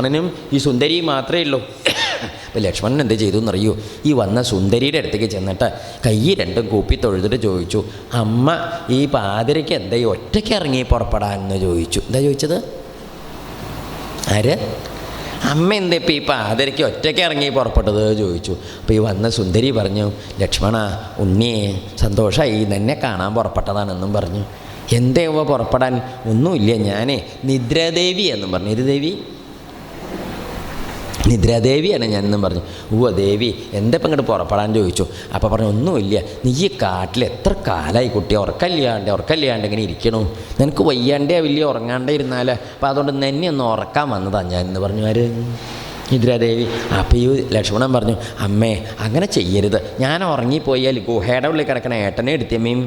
ലക്ഷ്മണനും ഈ സുന്ദരി മാത്രമേ ഉള്ളൂ. അപ്പം ലക്ഷ്മണൻ എന്ത് ചെയ്തു എന്നറിയൂ? ഈ വന്ന സുന്ദരിയുടെ അടുത്തേക്ക് ചെന്നിട്ട് കൈ രണ്ടും കൂപ്പി തൊഴുതിട്ട് ചോദിച്ചു അമ്മ ഈ പാതിരയ്ക്ക് എന്താ ഈ ഒറ്റയ്ക്ക് ഇറങ്ങി പുറപ്പെടാൻ? എന്ന് ചോദിച്ചു. എന്താ ചോദിച്ചത്? ആര്? അമ്മ എന്താ ഇപ്പം ഈ പാതിരയ്ക്ക് ഒറ്റയ്ക്ക് ഇറങ്ങി പുറപ്പെട്ടത്? ചോദിച്ചു. അപ്പോൾ ഈ വന്ന സുന്ദരി പറഞ്ഞു ലക്ഷ്മണ ഉണ്ണിയെ സന്തോഷമായി നിന്നെ കാണാൻ പുറപ്പെട്ടതാണെന്നും പറഞ്ഞു. എന്തേവ പുറപ്പെടാൻ ഒന്നുമില്ല ഞാനേ നിദ്രാദേവി എന്നും പറഞ്ഞു. ഇത് ദേവി? നിദ്രാദേവിയാണ് ഞാനെന്നും പറഞ്ഞു. ഉവ്വ ദേവി എന്താ ഇപ്പം ഇങ്ങോട്ട് പുറപ്പെടാൻ ചോദിച്ചു? അപ്പോൾ പറഞ്ഞു ഒന്നുമില്ല. നീ ഈ കാട്ടിൽ എത്ര കാലമായി കുട്ടി? ഉറക്കല്ലാണ്ട് ഉറക്കല്ലാണ്ട് ഇങ്ങനെ ഇരിക്കണു. നിനക്ക് വയ്യാണ്ടേ വലിയ ഉറങ്ങാണ്ടേ ഇരുന്നാലേ. അപ്പോൾ അതുകൊണ്ട് നിന്നെ ഒന്ന് ഉറക്കാൻ വന്നതാണ് ഞാൻ എന്ന് പറഞ്ഞു ആര്? നിദ്രാദേവി. അപ്പോൾ ഈ ലക്ഷ്മണൻ പറഞ്ഞു അമ്മേ അങ്ങനെ ചെയ്യരുത്. ഞാൻ ഉറങ്ങിപ്പോയാൽ ഗുഹയുടെ ഉള്ളിൽ കിടക്കണ ഏട്ടനെ എടുത്തിയമ്മയും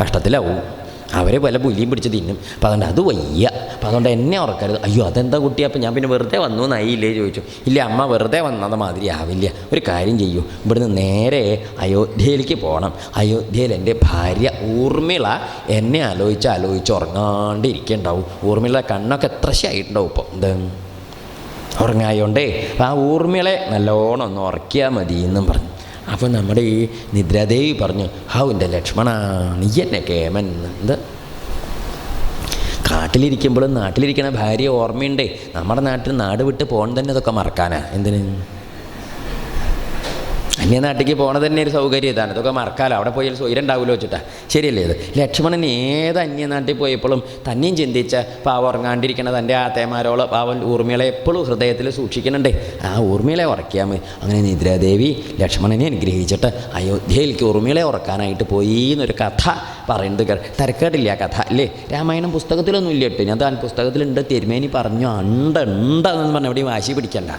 കഷ്ടത്തിലാവും. അവരെ പല പുലിയും പിടിച്ച് തിന്നും. അപ്പം അതുകൊണ്ട് അത് വയ്യ. അപ്പം അതുകൊണ്ട് എന്നെ ഉറക്കരുത്. അയ്യോ അതെന്താ കുട്ടി? അപ്പം ഞാൻ പിന്നെ വെറുതെ വന്നു എന്നായില്ലേ ചോദിച്ചു. ഇല്ല അമ്മ വെറുതെ വന്നത് മാതിരി ആവില്ല. ഒരു കാര്യം ചെയ്യൂ. ഇവിടുന്ന് നേരെ അയോധ്യയിലേക്ക് പോകണം അയോധ്യയിൽ എന്റെ ഭാര്യ ഊർമിള എന്നെ ആലോചിച്ച് ആലോചിച്ച് ഉറങ്ങാണ്ട് ഇരിക്കുന്നുണ്ടാവും ഊർമിള കണ്ണൊക്കെ എത്ര ശായിട്ടുണ്ടാവും ഇപ്പോൾ എന്ത്? ഉറങ്ങായോണ്ടേ. ആ ഊർമിളെ നല്ലോണം ഒന്ന് ഉറക്കിയാൽ മതി എന്നും പറഞ്ഞു. അപ്പോൾ നമ്മുടെ ഈ നിദ്രാദേവി പറഞ്ഞു ഹൗ എന്റെ ലക്ഷ്മണ നീ എന്നെ കേമൻ. എന്ത്? കാട്ടിലിരിക്കുമ്പോഴും നാട്ടിലിരിക്കണ ഭാര്യ ഓർമ്മയുണ്ടേ. നമ്മുടെ നാട്ടിൽ നാട് വിട്ട് പോകണം തന്നെ അതൊക്കെ മറക്കാനാ. എന്തിന്? അന്യനാട്ടിലേക്ക് പോകണത് തന്നെ ഒരു സൗകര്യം ഇതാണ്. ഇതൊക്കെ മറക്കാലോ. അവിടെ പോയാൽ സ്വയം ഉണ്ടാവുമല്ലോ വെച്ചിട്ടാ. ശരിയല്ലേ ഇത്? ലക്ഷ്മണൻ ഏത് അന്യനാട്ടിൽ പോയപ്പോഴും തന്നെയും ചിന്തിച്ച പാവം ഉറങ്ങാണ്ടിരിക്കണ തന്റെ ആത്തേമാരോളം പാവൻ ഊർമിളെ എപ്പോഴും ഹൃദയത്തിൽ സൂക്ഷിക്കുന്നുണ്ട്. ആ ഊർമിളെ ഉറക്കിയാൽ അങ്ങനെ നിദ്രാദേവി ലക്ഷ്മണനെ അനുഗ്രഹിച്ചിട്ട് അയോധ്യയിലേക്ക് ഊർമിളെ ഉറക്കാനായിട്ട് പോയി എന്നൊരു കഥ പറയുന്നത് തിരക്കേടില്ല ആ കഥ അല്ലേ? രാമായണം പുസ്തകത്തിലൊന്നും ഇല്ല കേട്ടോ. ഞാൻ താൻ പുസ്തകത്തിലുണ്ട് തിരുമേനി പറഞ്ഞു ഉണ്ട് പറഞ്ഞാൽ എവിടെയും വാശി പിടിക്കണ്ട.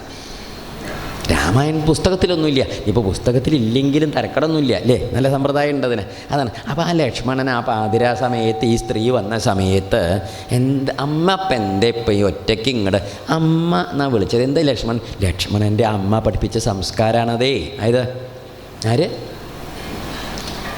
രാമായണ പുസ്തകത്തിലൊന്നുമില്ല. ഇപ്പോൾ പുസ്തകത്തിലില്ലെങ്കിലും തരക്കടൊന്നുമില്ല അല്ലേ? നല്ല സമ്പ്രദായം ഉണ്ട് അതിന്. അതാണ്. അപ്പോൾ ആ ലക്ഷ്മണൻ ആ പാതിരാ സമയത്ത് ഈ സ്ത്രീ വന്ന സമയത്ത് എന്ത് അമ്മ അപ്പം എന്റെ ഇപ്പം ഈ ഒറ്റയ്ക്ക് ഇങ്ങോട്ട് അമ്മ എന്നാ വിളിച്ചത്? എന്താ ലക്ഷ്മണൻ ലക്ഷ്മണന്റെ അമ്മ പഠിപ്പിച്ച സംസ്കാരമാണതേ അതായത് ആര്?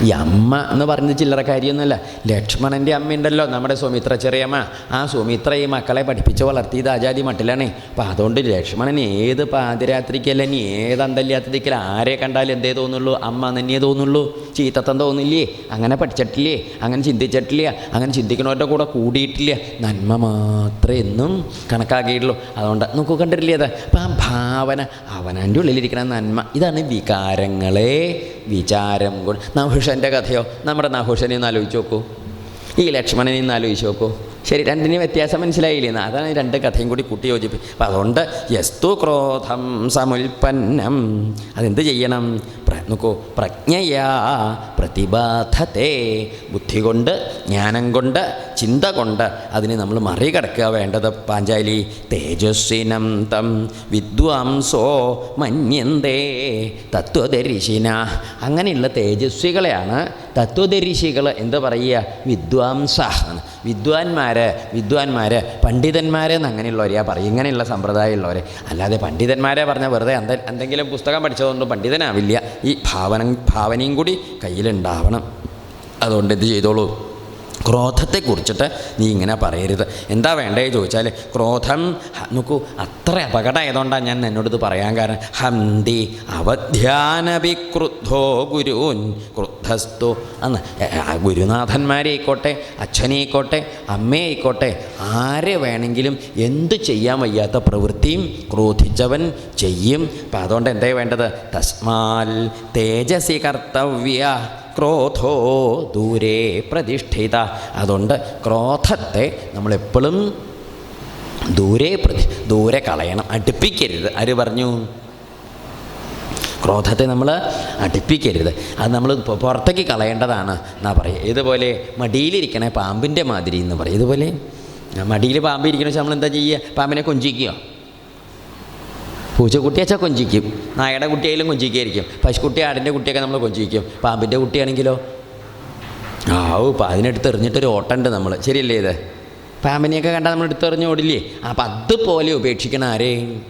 ഈ അമ്മ എന്ന് പറഞ്ഞത് ചില്ലറ കാര്യമൊന്നുമല്ല ലക്ഷ്മണന്റെ അമ്മയുണ്ടല്ലോ നമ്മുടെ സുമിത്ര ചെറിയമ്മ. ആ സുമിത്ര ഈ മക്കളെ പഠിപ്പിച്ച് വളർത്തിയത് ആജാതി മട്ടിലാണേ. അപ്പം അതുകൊണ്ട് ലക്ഷ്മണൻ ഏത് പാതിരാത്രിക്കല്ല ഇനി ഏത് അന്തല്യാത്രിക്കല്ല ആരെ കണ്ടാലും എന്തേ തോന്നുള്ളൂ? അമ്മ തന്നെയേ തോന്നുള്ളൂ. ചീത്തത്തം തോന്നില്ലേ? അങ്ങനെ പഠിച്ചിട്ടില്ലേ? അങ്ങനെ ചിന്തിച്ചിട്ടില്ല? അങ്ങനെ ചിന്തിക്കണവരുടെ കൂടെ കൂടിയിട്ടില്ല? നന്മ മാത്രമേ എന്നും കണക്കാക്കിയിട്ടുള്ളൂ. അതുകൊണ്ട് നമുക്ക് കണ്ടിട്ടില്ലേ അത്? അപ്പം ആ ഭാവന അവനന്റെ ഉള്ളിലിരിക്കുന്ന നന്മ ഇതാണ് വികാരങ്ങളെ വിചാരം കൊണ്ട്. നഹുഷന്റെ കഥയോ? നമ്മുടെ നഹുഷനെ ഒന്ന് ആലോചിച്ച് നോക്കൂ. ഈ ലക്ഷ്മണനെ ഒന്ന് ആലോചിച്ച് നോക്കൂ. ശരി രണ്ടിന് വ്യത്യാസം മനസ്സിലായില്ലേ? അതാണ് രണ്ട് കഥയും കൂടി കൂട്ടി യോജിപ്പ്. അപ്പം അതുകൊണ്ട് യസ്തു ക്രോധം സമുൽപ്പന്നം. അതെന്ത് ചെയ്യണം? നോക്കൂ പ്രജ്ഞയാ പ്രതിബാധത്തെ ബുദ്ധി കൊണ്ട് ജ്ഞാനം കൊണ്ട് ചിന്ത കൊണ്ട് അതിനെ നമ്മൾ മറികടക്കുക വേണ്ടത്. പാഞ്ചാലി തേജസ്വിനം തം വിദ്വാംസോ മന്യന്തേ തത്വദരിശിന അങ്ങനെയുള്ള തേജസ്വികളെയാണ് തത്വദരിശികൾ എന്ത് പറയുക? വിദ്വാംസ. വിദ്വാൻമാർ വിദ്വാൻമാർ പണ്ഡിതന്മാരെ പണ്ഡിതന്മാരെന്ന് അങ്ങനെയുള്ളവരെയാ പറയും ഇങ്ങനെയുള്ള സമ്പ്രദായമുള്ളവരെ. അല്ലാതെ പണ്ഡിതന്മാരെ പറഞ്ഞാൽ വെറുതെ എന്തെങ്കിലും പുസ്തകം പഠിച്ചതുകൊണ്ട് പണ്ഡിതനാവില്ല. ഈ ഭാവന ഭാവനയും കൂടി കയ്യിലുണ്ടാവണം. അതുകൊണ്ട് എന്ത് ചെയ്തോളൂ? ക്രോധത്തെക്കുറിച്ചിട്ട് നീ ഇങ്ങനെ പറയരുത്. എന്താ വേണ്ടേ ചോദിച്ചാൽ ക്രോധം നോക്കൂ അത്ര അപകടമായതുകൊണ്ടാണ് ഞാൻ എന്നോട് ഇത് പറയാൻ കാരണം. ഹന്തി അവധ്യാനപി ക്രുദ്ധോ ഗുരുൻ ക്രുദ്ധസ്തു അന്ന് ഗുരുനാഥന്മാരെയിക്കോട്ടെ അച്ഛനെയിക്കോട്ടെ അമ്മയായിക്കോട്ടെ ആരെ വേണമെങ്കിലും എന്ത് ചെയ്യാൻ വയ്യാത്ത പ്രവൃത്തിയും ക്രോധിച്ചവൻ ചെയ്യും. അപ്പം അതുകൊണ്ട് എന്തേ വേണ്ടത്? തസ്മാൽ തേജസി കർത്തവ്യ ക്രോധോ ദൂരെ പ്രതിഷ്ഠിത. അതുകൊണ്ട് ക്രോധത്തെ നമ്മളെപ്പോഴും ദൂരെ പ്രതി ദൂരെ കളയണം. അടുപ്പിക്കരുത്. ആര് പറഞ്ഞു? ക്രോധത്തെ നമ്മൾ അടുപ്പിക്കരുത്. അത് നമ്മൾ പുറത്തേക്ക് കളയേണ്ടതാണ് എന്നാ പറയുക. ഇതുപോലെ മടിയിലിരിക്കണേ പാമ്പിന്റെ മാതിരി എന്ന് പറയും. ഇതുപോലെ മടിയിൽ പാമ്പ് ഇരിക്കണ വെച്ചാൽ നമ്മൾ എന്താ ചെയ്യുക? പാമ്പിനെ കൊഞ്ചിക്കുകയോ? പൂച്ചക്കുട്ടിയാച്ചാൽ കൊഞ്ചിക്കും. നായയുടെ കുട്ടിയായാലും കൊഞ്ചിക്കായിരിക്കും. പശുക്കുട്ടി ആടിന്റെ കുട്ടിയൊക്കെ നമ്മൾ കൊഞ്ചിക്കും. പാമ്പിന്റെ കുട്ടിയാണെങ്കിലോ? ആവു അപ്പം അതിനെടുത്ത് എറിഞ്ഞിട്ടൊരു ഓട്ടമുണ്ട് നമ്മൾ. ശരിയല്ലേ ഇത്? പാമ്പിനെയൊക്കെ കണ്ടാൽ നമ്മൾ എടുത്തെറിഞ്ഞ് ഓടില്ലേ? അപ്പം അതുപോലെ ഉപേക്ഷിക്കണ ആരെയും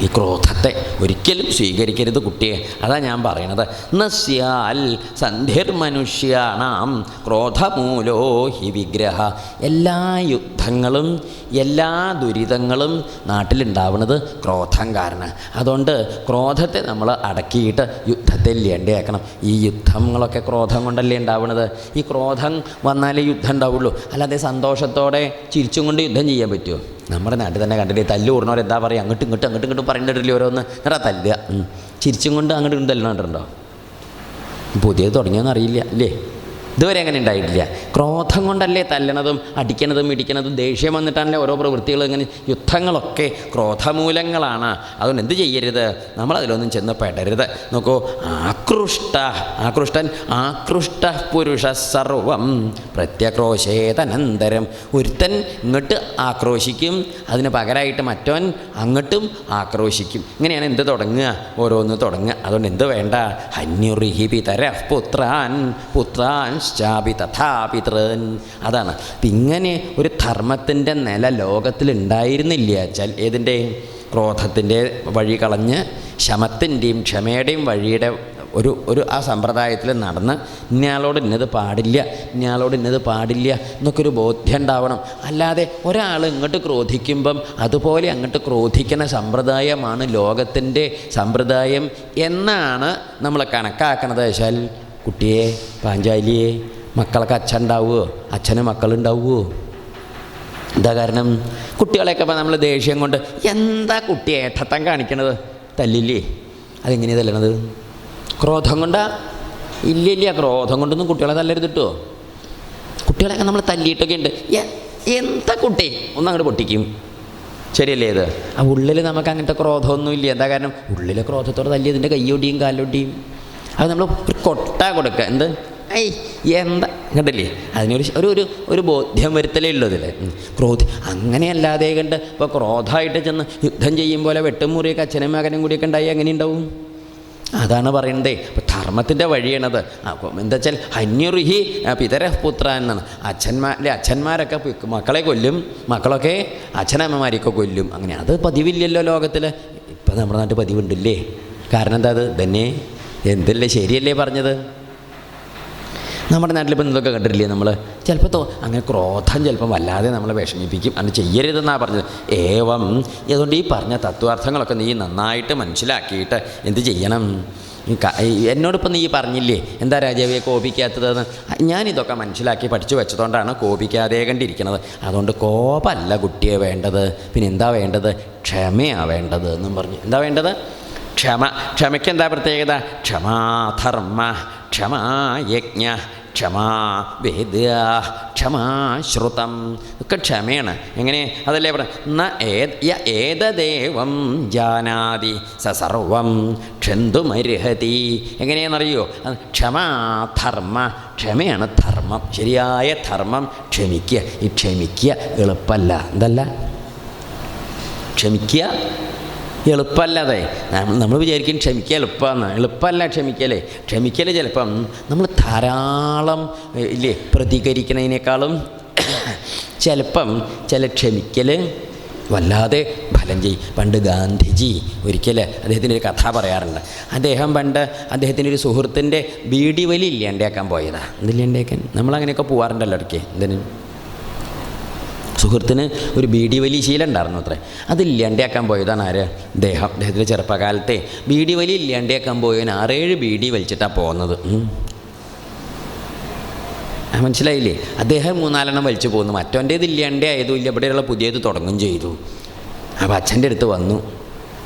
ഈ ക്രോധത്തെ ഒരിക്കലും സ്വീകരിക്കരുത് കുട്ടിയെ. അതാ ഞാൻ പറയണത്. നസ്യാൽ സന്ധിർമനുഷ്യാണാം ക്രോധമൂലോ ഹി വിഗ്രഹ. എല്ലാ യുദ്ധങ്ങളും എല്ലാ ദുരിതങ്ങളും നാട്ടിലുണ്ടാവുന്നത് ക്രോധം കാരണം. അതുകൊണ്ട് ക്രോധത്തെ നമ്മൾ അടക്കിയിട്ട് യുദ്ധത്തെ ലേണ്ടിയേക്കണം ഈ യുദ്ധങ്ങളൊക്കെ ക്രോധം കൊണ്ടല്ലേ ഉണ്ടാവുന്നത് ഈ ക്രോധം വന്നാലേ യുദ്ധം ഉണ്ടാവുള്ളൂ. അല്ലാതെ സന്തോഷത്തോടെ ചിരിച്ചും കൊണ്ട് യുദ്ധം ചെയ്യാൻ പറ്റുമോ നമ്മുടെ നാട്ടിൽ തന്നെ കണ്ടില്ലേ തല്ല് കൂടുന്നവർ എന്താ പറയുക അങ്ങോട്ടും ഇങ്ങോട്ടും അങ്ങോട്ടും ഇങ്ങോട്ടും പറയേണ്ടിട്ടില്ലേ ഓരോന്ന്? നിറ തല്ലുക. ചിരിച്ചും കൊണ്ട് അങ്ങോട്ടും തല്ലുന്നുണ്ടോ പുതിയത് തുടങ്ങിയെന്നറിയില്ല അല്ലേ ഇതുവരെ അങ്ങനെ ഉണ്ടായിട്ടില്ല. ക്രോധം കൊണ്ടല്ലേ തല്ലണതും അടിക്കണതും ഇടിക്കണതും ദേഷ്യം വന്നിട്ടാണല്ലേ ഓരോ പ്രവൃത്തികളും ഇങ്ങനെ യുദ്ധങ്ങളൊക്കെ ക്രോധമൂലങ്ങളാണ്. അതുകൊണ്ട് എന്ത് ചെയ്യരുത്? നമ്മളതിലൊന്നും ചെന്ന് പെടരുത്. നോക്കൂ ആകൃഷ്ട ആകൃഷ്ടൻ ആകൃഷ്ട പുരുഷ സർവം പ്രത്യക്രോശേതനന്തരം. ഒരുത്തൻ ഇങ്ങോട്ട് ആക്രോശിക്കും അതിന് പകരമായിട്ട് മറ്റവൻ അങ്ങോട്ടും ആക്രോശിക്കും. ഇങ്ങനെയാണ് എന്ത് തുടങ്ങുക? ഓരോന്ന് തുടങ്ങുക. അതുകൊണ്ട് എന്ത് വേണ്ട? ഹന്യുറിഹി പിതര പുത്രാൻ പുത്രാൻ ശ്ചാപി തഥാ പിതൃൻ അതാണ്. അപ്പം ഇങ്ങനെ ഒരു ധർമ്മത്തിന്റെ നില ലോകത്തിൽ ഉണ്ടായിരുന്നില്ല വെച്ചാൽ ഏതിന്റെ ക്രോധത്തിന്റെ വഴി കളഞ്ഞ് ശമത്തിന്റെയും ക്ഷമയുടെയും വഴിയുടെ ഒരു ഒരു ആ സമ്പ്രദായത്തിൽ നടന്ന് ഇന്നയാളോട് ഇന്നത് പാടില്ല ഇന്നയാളോട് ഇന്നത് പാടില്ല എന്നൊക്കെ ഒരു ബോധ്യം ഉണ്ടാവണം. അല്ലാതെ ഒരാൾ ഇങ്ങോട്ട് ക്രോധിക്കുമ്പം അതുപോലെ അങ്ങോട്ട് ക്രോധിക്കുന്ന സമ്പ്രദായമാണ് ലോകത്തിന്റെ സമ്പ്രദായം എന്നാണ് നമ്മൾ കണക്കാക്കണത് വെച്ചാൽ കുട്ടിയെ പാഞ്ചാലിയെ മക്കളൊക്കെ അച്ഛൻ ഉണ്ടാവുമോ അച്ഛന് മക്കളുണ്ടാവുമോ എന്താ കാരണം? കുട്ടികളെയൊക്കെ ഇപ്പം നമ്മൾ ദേഷ്യം കൊണ്ട് എന്താ കുട്ടി ഏട്ടത്തം കാണിക്കണത്? തല്ലില്ലേ? അതെങ്ങനെയാണ് തല്ലണത്? ക്രോധം കൊണ്ടാ? ഇല്ല ഇല്ല ക്രോധം കൊണ്ടൊന്നും കുട്ടികളെ തല്ലരുത് കിട്ടുമോ കുട്ടികളെയൊക്കെ നമ്മൾ തല്ലിയിട്ടൊക്കെ ഉണ്ട്. എന്താ കുട്ടി? ഒന്നങ്ങോട്ട് പൊട്ടിക്കും. ശരിയല്ലേ ഇത്? ആ ഉള്ളിൽ നമുക്ക് അങ്ങനത്തെ ക്രോധമൊന്നുമില്ല. എന്താ കാരണം? ഉള്ളിലെ ക്രോധത്തോടെ തല്ലിയതിന്റെ കൈയൊടിയും കാലൊടിയും. അത് നമ്മൾ ഒരു കൊട്ട കൊടുക്കുക എന്ത്? ഐ എന്താ? കണ്ടില്ലേ? അതിനൊരു ഒരു ഒരു ഒരു ബോധ്യം വരുത്തലേ ഉള്ളൂ ഇതിൽ ക്രോധി അങ്ങനെയല്ലാതെ കണ്ട് ഇപ്പോൾ ക്രോധമായിട്ട് ചെന്ന് യുദ്ധം ചെയ്യും പോലെ വെട്ടും മുറിയൊക്കെ അച്ഛനും മകനും കൂടിയൊക്കെ ഉണ്ടായി അങ്ങനെ ഉണ്ടാവും? അതാണ് പറയണതേ അപ്പോൾ ധർമ്മത്തിന്റെ വഴിയാണത്. എന്താ വെച്ചാൽ ഹന്യുറിഹി പിതര പുത്ര എന്നാണ്. അച്ഛന്മാരിലെ അച്ഛന്മാരൊക്കെ മക്കളെ കൊല്ലും. മക്കളൊക്കെ അച്ഛനമ്മമാരെയൊക്കെ കൊല്ലും. അങ്ങനെ അത് പതിവില്ലല്ലോ ലോകത്തിൽ ഇപ്പം നമ്മുടെ നാട്ടിൽ പതിവുണ്ടല്ലേ? കാരണം എന്താ അത്? തന്നെ എന്തല്ലേ ശരിയല്ലേ പറഞ്ഞത്? നമ്മുടെ നാട്ടിൽ ഇപ്പം ഇതൊക്കെ കണ്ടിട്ടില്ലേ നമ്മൾ ചിലപ്പോൾ തോ അങ്ങനെ ക്രോധം ചിലപ്പം വല്ലാതെ നമ്മളെ വിഷമിപ്പിക്കും. അങ്ങനെ ചെയ്യരുതെന്നാണ് പറഞ്ഞത്. ഏവം അതുകൊണ്ട് ഈ പറഞ്ഞ തത്വാർത്ഥങ്ങളൊക്കെ നീ നന്നായിട്ട് മനസ്സിലാക്കിയിട്ട് എന്ത് ചെയ്യണം? എന്നോടിപ്പം നീ പറഞ്ഞില്ലേ? എന്താ രാജാവിയെ കോപിക്കാത്തതെന്ന്? ഞാനിതൊക്കെ മനസ്സിലാക്കി പഠിച്ചു വെച്ചതുകൊണ്ടാണ് കോപിക്കാതെ കണ്ടിരിക്കുന്നത്. അതുകൊണ്ട് കോപമല്ല കുട്ടിയെ വേണ്ടത്. പിന്നെ എന്താ വേണ്ടത്? ക്ഷമയാണ് വേണ്ടത് എന്നും പറഞ്ഞു. എന്താ വേണ്ടത്? ക്ഷമ ക്ഷമയ്ക്ക് എന്താ പ്രത്യേകത? ക്ഷമാധർമ്മ ക്ഷമായജ്ഞ ക്ഷമാ വേദ ക്ഷമാശ്രുതം ഒക്കെ ക്ഷമയാണ്. എങ്ങനെ? അതല്ലേ പറ ന ഏത് യ ഏതദേവം ജാനാതി സ സർവം ക്ഷന്തുമർഹതി. എങ്ങനെയാണെന്നറിയോ? ക്ഷമാധർമ്മ ക്ഷമയാണ് ധർമ്മം. ശരിയായ ധർമ്മം ക്ഷമിക്കുക. ഈ ക്ഷമിക്കുക എളുപ്പമല്ല എന്തല്ല? ക്ഷമിക്കുക എളുപ്പമല്ലാതെ. നമ്മൾ വിചാരിക്കും ക്ഷമിക്കുക എളുപ്പമാണ് എളുപ്പമല്ല ക്ഷമിക്കലേ. ക്ഷമിക്കൽ ചിലപ്പം നമ്മൾ ധാരാളം ഇല്ലേ പ്രതികരിക്കുന്നതിനേക്കാളും ചിലപ്പം ചില ക്ഷമിക്കൽ വല്ലാതെ ഫലം ചെയ്യും. പണ്ട് ഗാന്ധിജി ഒരിക്കൽ അദ്ദേഹത്തിന്റെ ഒരു കഥ പറയാറുണ്ട്. അദ്ദേഹം പണ്ട് അദ്ദേഹത്തിന്റെ ഒരു സുഹൃത്തിന്റെ ബീഡി വലി ഇല്ലാണ്ടാക്കാൻ പോയതാണ് എന്തില്ലാണ്ടാക്കാൻ? നമ്മളങ്ങനെയൊക്കെ പോവാറുണ്ടല്ലോ ഇടയ്ക്ക്. എന്തിനും? സുഹൃത്തിന് ഒരു ബീഡി വലി ശീലം ഉണ്ടായിരുന്നു അത്രേ. അത് ഇല്ലാണ്ടാക്കാൻ പോയതാണ് ആര്? അദ്ദേഹം അദ്ദേഹത്തിന്റെ ചെറുപ്പകാലത്തെ ബീഡി വലി ഇല്ലാണ്ടാക്കാൻ പോയവൻ ആറേഴ് ബീഡി വലിച്ചിട്ടാണ് പോകുന്നത് മനസ്സിലായില്ലേ? അദ്ദേഹം മൂന്നാലെണ്ണം വലിച്ചു പോകുന്നു മറ്റോന്റേത് ഇല്ലാണ്ടേ ആയതും ഇല്ല. ഇവിടെയുള്ള പുതിയത് തുടങ്ങും ചെയ്തു. അപ്പോൾ അച്ഛന്റെ അടുത്ത് വന്നു.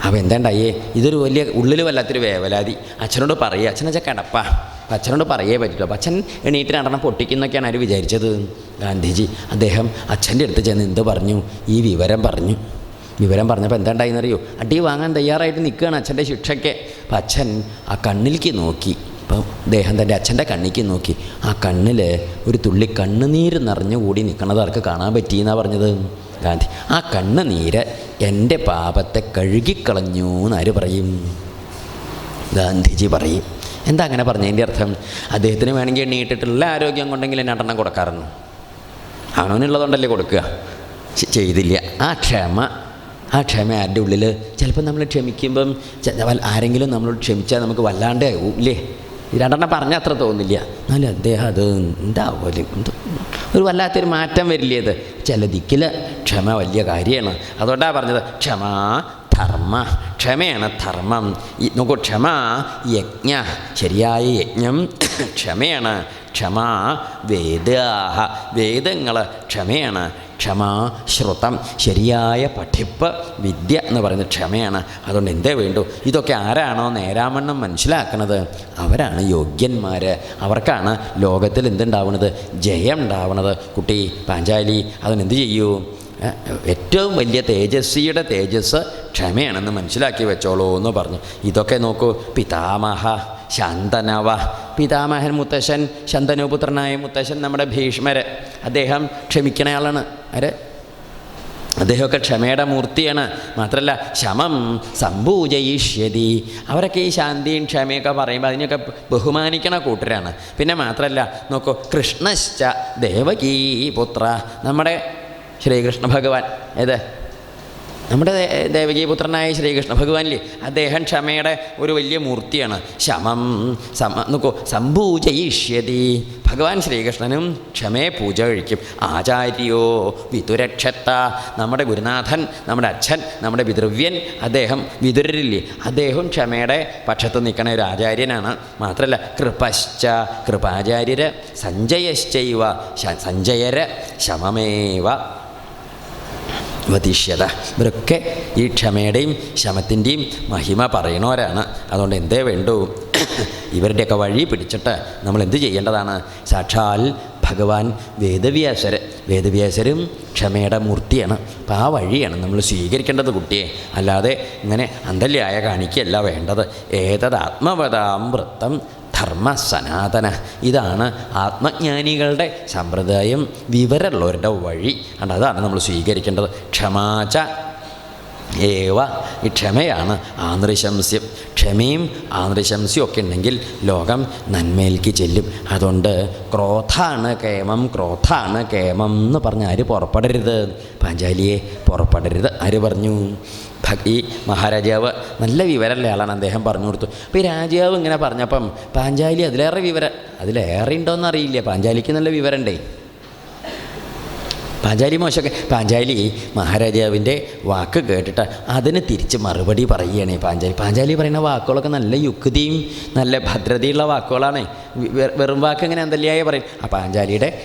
അപ്പോൾ എന്താണ്ടായേ? ഇതൊരു വലിയ ഉള്ളിൽ വല്ലാത്തൊരു വേവലാതി. അച്ഛനോട് പറയുക അച്ഛനച്ഛ കിടപ്പാ? അപ്പം അച്ഛനോട് പറയേ പറ്റില്ല അപ്പം അച്ഛൻ എണീറ്റ് നടണം പൊട്ടിക്കുന്നൊക്കെയാണ് അവർ വിചാരിച്ചത്. ഗാന്ധിജി അദ്ദേഹം അച്ഛന്റെ അടുത്ത് ചെന്ന് എന്ത് പറഞ്ഞു? ഈ വിവരം പറഞ്ഞു. വിവരം പറഞ്ഞപ്പോൾ എന്താണ്ടായിന്നറിയോ? അടി വാങ്ങാൻ തയ്യാറായിട്ട് നിൽക്കുകയാണ് അച്ഛന്റെ ശിക്ഷയ്ക്ക്. അപ്പം അച്ഛൻ ആ കണ്ണിലേക്ക് നോക്കി. അപ്പം അദ്ദേഹം തന്റെ അച്ഛന്റെ കണ്ണിക്ക് നോക്കി. ആ കണ്ണിൽ ഒരു തുള്ളി കണ്ണുനീര് നിറഞ്ഞു കൂടി നിൽക്കണത് അവർക്ക് കാണാൻ പറ്റിയെന്നാണ് പറഞ്ഞത്? ഗാന്ധി. ആ കണ്ണുനീര് എന്റെ പാപത്തെ കഴുകിക്കളഞ്ഞു എന്നാര് പറയും? ഗാന്ധിജി പറയും. എന്താ അങ്ങനെ പറഞ്ഞു? പറഞ്ഞതിന്റെ അർത്ഥം അദ്ദേഹത്തിന് വേണമെങ്കിൽ എണ്ണീട്ടിട്ടുള്ള ആരോഗ്യം കൊണ്ടെങ്കിൽ രണ്ടെണ്ണം കൊടുക്കാറുണ്ട് അവനവനുള്ളതുകൊണ്ടല്ലേ കൊടുക്കുക? ചെയ്തില്ല. ആ ക്ഷമ ആ ക്ഷമ ആരുടെ ഉള്ളിൽ ചിലപ്പോൾ നമ്മൾ ക്ഷമിക്കുമ്പം ആരെങ്കിലും നമ്മളോട് ക്ഷമിച്ചാൽ നമുക്ക് വല്ലാണ്ട് ആവും, ഇല്ലേ? രണ്ടെണ്ണം പറഞ്ഞാൽ അത്ര തോന്നില്ല. എന്നാലും അദ്ദേഹം അത് എന്താവുമല്ലോ എന്ത് ഒരു വല്ലാത്തൊരു മാറ്റം വരില്ലേ അത് ചില ദിക്കിൽ ക്ഷമ വലിയ കാര്യമാണ്. അതുകൊണ്ടാണ് പറഞ്ഞത് ക്ഷമ ധർമ്മ. ക്ഷമയാണ് ധർമ്മം. നോക്കൂ ക്ഷമ യജ്ഞ. ശരിയായ യജ്ഞം ക്ഷമയാണ്. ക്ഷമ വേദാഹ. വേദങ്ങൾ ക്ഷമയാണ്. ക്ഷമ ശ്രുതം. ശരിയായ പഠിപ്പ് വിദ്യ എന്ന് പറയുന്നത് ക്ഷമയാണ്. അതുകൊണ്ട് എന്തേ വേണ്ടു? ഇതൊക്കെ ആരാണോ നേരാമണ്ണം മനസ്സിലാക്കുന്നത് അവരാണ് യോഗ്യന്മാർ അവർക്കാണ് ലോകത്തിൽ എന്തുണ്ടാവുന്നത് ജയം ഉണ്ടാവുന്നത് കുട്ടി പാഞ്ചാലി അതിനെന്ത് ചെയ്യൂ? ഏറ്റവും വലിയ തേജസ്വിയുടെ തേജസ് ക്ഷമയാണെന്ന് മനസ്സിലാക്കി വെച്ചോളൂ എന്ന് പറഞ്ഞു. ഇതൊക്കെ നോക്കൂ. പിതാമഹ ശാന്തനവ. പിതാമഹൻ മുത്തശ്ശൻ ശന്തനുപുത്രനായ മുത്തശ്ശൻ നമ്മുടെ ഭീഷ്മര്. അദ്ദേഹം ക്ഷമിക്കണയാളാണ് അരെ അദ്ദേഹമൊക്കെ ക്ഷമയുടെ മൂർത്തിയാണ്. മാത്രമല്ല ശമം സമ്പൂജയിഷ്യതി അവരൊക്കെ ഈ ശാന്തിയും ക്ഷമയൊക്കെ പറയുമ്പോൾ അതിനൊക്കെ ബഹുമാനിക്കണ കൂട്ടരാണ്. പിന്നെ മാത്രമല്ല നോക്കൂ കൃഷ്ണശ്ച ദേവകീ പുത്ര. നമ്മുടെ ശ്രീകൃഷ്ണ ഭഗവാൻ. ഏത്? നമ്മുടെ ദേവകീപുത്രനായ ശ്രീകൃഷ്ണ ഭഗവാനില്ലേ? അദ്ദേഹം ക്ഷമയുടെ ഒരു വലിയ മൂർത്തിയാണ്. ശമം സമ നോക്കൂ സംഭൂജയിഷ്യതി ഭഗവാൻ ശ്രീകൃഷ്ണനും ക്ഷമയെ പൂജ കഴിക്കും. ആചാര്യോ വിതുരക്ഷത്ത. നമ്മുടെ ഗുരുനാഥൻ നമ്മുടെ അച്ഛൻ നമ്മുടെ പിതൃവ്യൻ അദ്ദേഹം വിതുരരില്ലേ? അദ്ദേഹം ക്ഷമയുടെ പക്ഷത്ത് നിൽക്കണ ഒരു ആചാര്യനാണ്. മാത്രമല്ല കൃപശ്ച കൃപാചാര്യര് സഞ്ജയശ്ചൈവ സഞ്ജയര് ശമമേവ. വതിഷ്യത ഇവരൊക്കെ ഈ ക്ഷമയുടെയും ശമത്തിന്റെയും മഹിമ പറയണവരാണ് അതുകൊണ്ട് എന്തേ വേണ്ടൂ? ഇവരുടെയൊക്കെ വഴി പിടിച്ചിട്ട് നമ്മൾ എന്ത് ചെയ്യേണ്ടതാണ്? സാക്ഷാൽ ഭഗവാൻ വേദവ്യാസര്. വേദവ്യാസരും ക്ഷമയുടെ മൂർത്തിയാണ്. അപ്പോൾ ആ വഴിയാണ് നമ്മൾ സ്വീകരിക്കേണ്ടത് കുട്ടിയെ. അല്ലാതെ ഇങ്ങനെ അന്തല്യായ കാണിക്കുകയല്ല വേണ്ടത്. ഏതത് ആത്മവതാം വൃത്തം ധർമ്മ സനാതന ഇതാണ് ആത്മജ്ഞാനികളുടെ സമ്പ്രദായം വിവരമുള്ളവരുടെ വഴി. അണ്ട് അതാണ് നമ്മൾ സ്വീകരിക്കേണ്ടത്. ക്ഷമാച ഏവ. ഈ ക്ഷമയാണ് ആന്തരിശംസ്യം. ക്ഷമയും ആന്തരിശംസ്യം ഒക്കെ ഉണ്ടെങ്കിൽ ലോകം നന്മയിലേക്ക് ചെല്ലും. അതുകൊണ്ട് ക്രോധാണ് കേമം ക്രോധാണ് കേമം എന്ന് പറഞ്ഞ് ആര് പുറപ്പെടരുത്? പാഞ്ചാലിയെ പുറപ്പെടരുത്. ആര് പറഞ്ഞു? ഈ മഹാരാജാവ് നല്ല വിവരമുള്ള ആളാണ് അദ്ദേഹം പറഞ്ഞു കൊടുത്തു. അപ്പോൾ ഈ രാജാവ് ഇങ്ങനെ പറഞ്ഞപ്പം പാഞ്ചാലി അതിലേറെ വിവരം അതിലേറെ ഉണ്ടോയെന്ന് അറിയില്ല. പാഞ്ചാലിക്ക് നല്ല വിവരമുണ്ടേ. പാഞ്ചാലി മോശമൊക്കെ പാഞ്ചാലി മഹാരാജാവിന്റെ വാക്ക് കേട്ടിട്ട് അതിന് തിരിച്ച് മറുപടി പറയുകയാണ് പാഞ്ചാലി. പാഞ്ചാലി പറയുന്ന വാക്കുകളൊക്കെ നല്ല യുക്തിയും നല്ല ഭദ്രതയുള്ള വാക്കുകളാണ്. വെറും വാക്ക് ഇങ്ങനെ എന്തല്ലേ പറയും. ആ പാഞ്ചാലിയുടെ